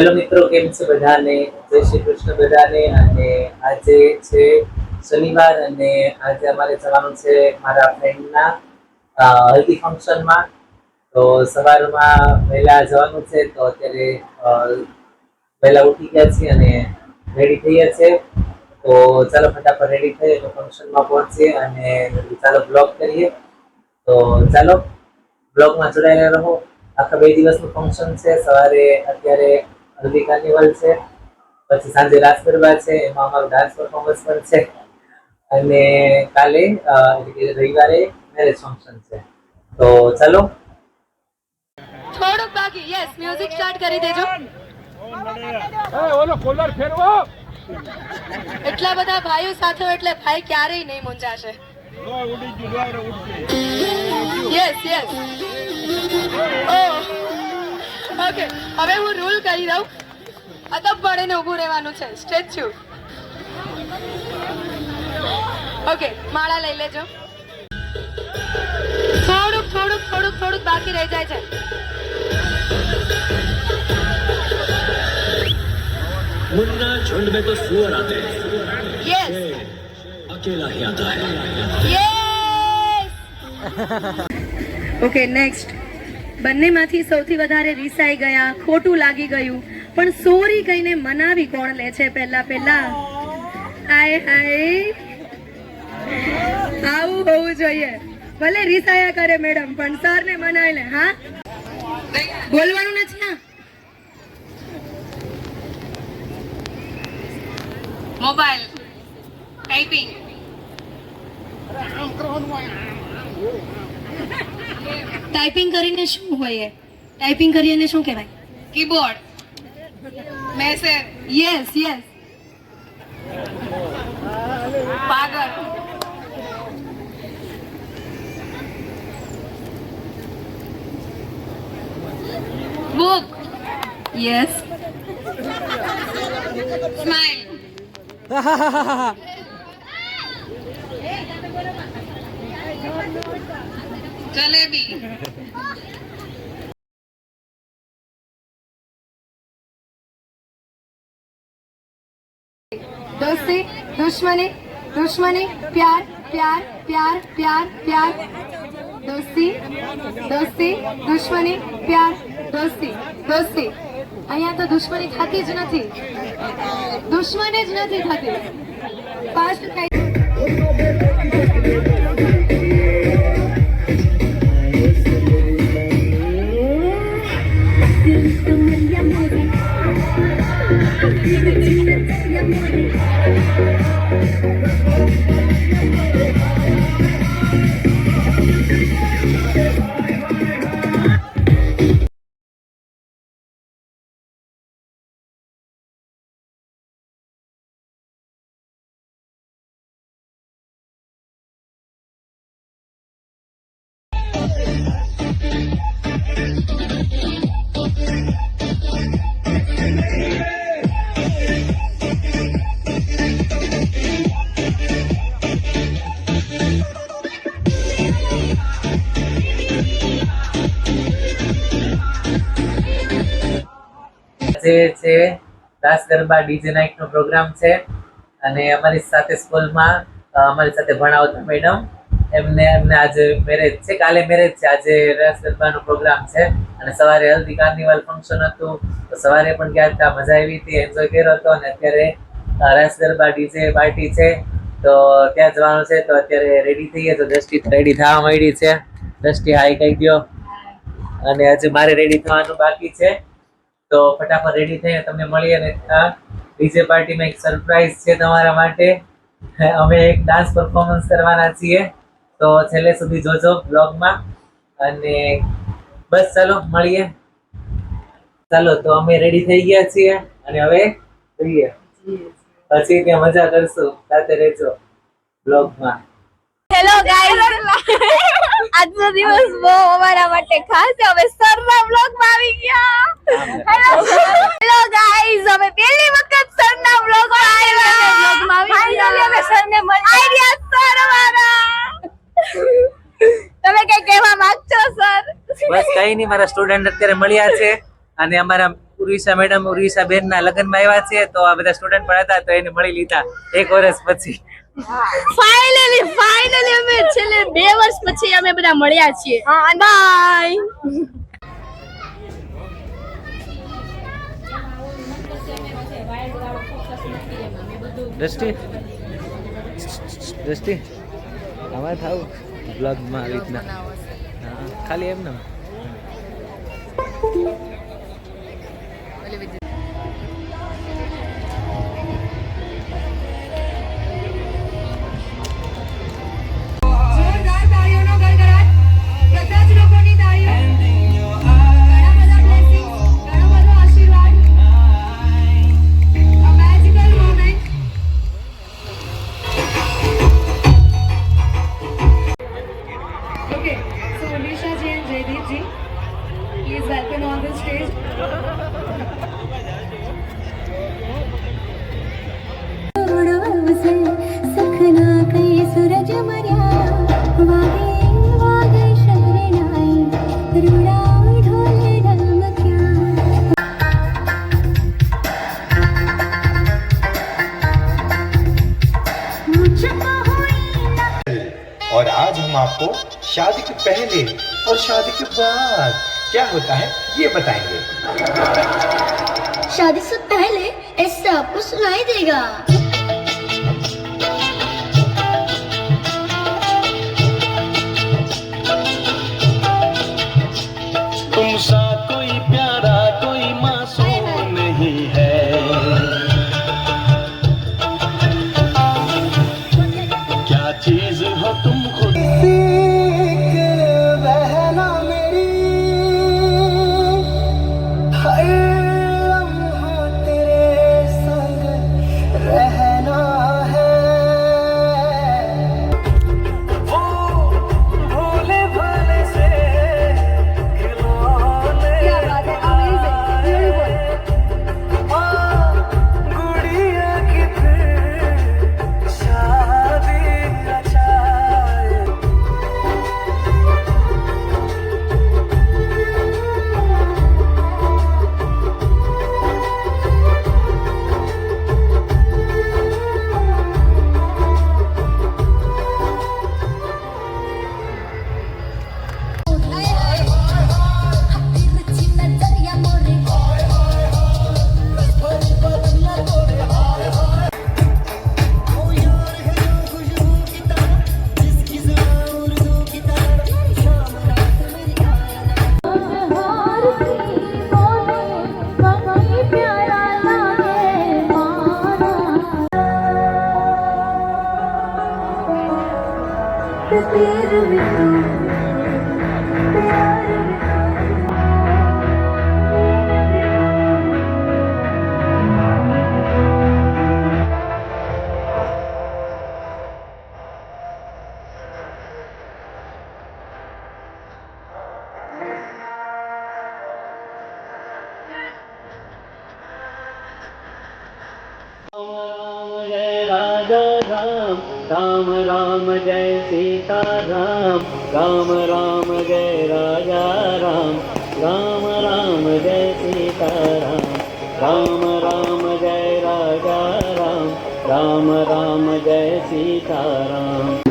Hello મિત્રો, કેમ છે બધાને? જય શ્રી કૃષ્ણ બધાને. અને આજે છે શનિવાર અને આજે અમારે જવાનું છે મારા ફ્રેન્ડના હલ્દી ફંક્શનમાં તો સવારમાં વહેલા જવાનું છે તો અત્યારે વહેલા ઉઠી ગયા છીએ અને રેડી થઈએ છીએ. તો ચાલો ફટાફટ રેડી થઈએ તો ફંક્શનમાં પહોંચીએ અને ચાલો બ્લોગ કરીએ. તો ચાલો બ્લોગમાં જોડાયેલા રહો. આખા બે દિવસનું ફંક્શન છે. સવારે અત્યારે હલ્દી કાર્નિવલ છે. પછી સાંજે રાસ ગરબા છે. એમાં અમારું ડાન્સ પરફોર્મન્સ પણ છે. અને કાલે એટલે કે રવિવારે મેરેજ ફંક્શન છે. તો ચાલો. થોડુંક બાકી. યસ મ્યુઝિક સ્ટાર્ટ કરી દેજો. એ ઓલો કોલર ફેરવો. એટલા બધા ભાઈઓ સાથે એટલે ભાઈ ક્યારેય નહીં મૂંઝાશે. યસ યસ યસ ઓકે હવે હું રૂલ કરી દઉં અદબ પડીને ઊભું રહેવાનું છે સ્ટેચ્યુ ઓકે માળા લઈ લેજો થોડુંક થોડુંક થોડુંક થોડુંક બાકી રહી જાય છે मुन्ना झुंड में तो सुअर आते हैं યસ अकेला ही आता है યસ ઓકે નેક્સ્ટ બંનેમાંથી સૌથી વધારે રીસાઈ ગયા ખોટું લાગી ગયું પણ સોરી કહીને મનાવી કોણ લે છે પહેલા પહેલા હાય હાય આવું હોવું જોઈએ ભલે રીસાયા કરે મેડમ પણ સરને મનાવી લે હા બોલવાનું નથી હા મોબાઈલ ટાઈપિંગ ટાઈપિંગ કરીને શું હોય? ટાઈપિંગ કરીને શું કહેવાય? કીબોર્ડ મેસેજ યસ યસ પાગલ બુક યસ સ્માઈલ જલેબી. દોસ્તી, દુશ્મની દુશ્મની, પ્યાર પ્યાર પ્યાર પ્યાર પ્યાર. દોસ્તી દોસ્તી, દુશ્મની, પ્યાર, દોસ્તી દોસ્તી. અહીંયા તો દુશ્મની થતી જ નથી. દુશ્મની જ નથી થતી. ફાસ્ટ થાય આજે છે રાસ ગરબા ડીજે નાઇટ નો પ્રોગ્રામ છે. અને અમારી સાથે સ્કૂલમાં અમારી સાથે ભણાવતા મેડમ. એમને એમને આજે મેરેજ છે, કાલે મેરેજ છે. આજે રાસ ગરબાનો પ્રોગ્રામ છે. અને સવારે હલ્દી કાર્નિવલ ફંક્શન હતું. તો સવારે પણ ગયા હતા, મજા આવી હતી એન્જોય કર્યો હતો. અને અત્યારે રાસ ગરબા ડીજે પાર્ટી છે. તો ત્યાં જવાનું છે. તો અત્યારે રેડી થઈએ. તો દ્રષ્ટિ રેડી થવા માંડી છે. દ્રષ્ટિ હાઈ કહી દો અને હજુ મારે રેડી થવાનું બાકી છે. તો ફટાફટ રેડી થઈને તમને મળીએ અને આ ડીજે પાર્ટીમાં એક સરપ્રાઈઝ છે તમારા માટે. અમે એક ડાન્સ પરફોર્મન્સ કરવાના છીએ. તો છેલ્લે સુધી જોજો બ્લોગમાં અને બસ ચાલો મળીએ. ચાલો તો અમે રેડી થઈ ગયા છીએ. અને હવે જઈએ. પછી ત્યાં મજા કરશું. સાથે રહેજો બ્લોગમાં હેલો ગાઈઝ આજનો દિવસ બહુ અમારા માટે ખાસ છે. અમે સરના બ્લોગમાં આવી ગયા. હેલો ગાઈઝ અમે પહેલી વખત સરના બ્લોગમાં આવ્યા ફાઇનલી અમે સરને મળ્યા. આઈડિયા સર અમારા તમે કઈ કહેવા માંગશો સર? બસ કઈ નહીં મારા સ્ટુડન્ટ અત્યારે મળ્યા છે. અને અમારા ઉર્વિશા મેડમ ઉર્વિશા બેનના લગ્નમાં આવ્યા છે. તો આ બધા સ્ટુડન્ટ પણ હતા તો એને મળી લીધા એક વર્ષ પછી. ફાઇનલી ફાઇનલી અમે છેલ્લે બે વર્ષ પછી અમે બધા મળ્યા છીએ. બાય દ્રષ્ટિ? દ્રષ્ટિ? અમારે થાવ? બ્લોગમાં આવી રીતના. ખાલી એમ ને. आपको शादी के पहले और शादी के बाद। क्या होता है, ये बताएँगे। शादी से पहले ऐसा आपको सुनाई देगा। Espírito. રામ રામ જય સીતા રામ રામ રામ જય રાજા રામ રામ રામ જય સીતા રામ રામ રામ જય રાજા રામ રામ રામ જય સીતા રામ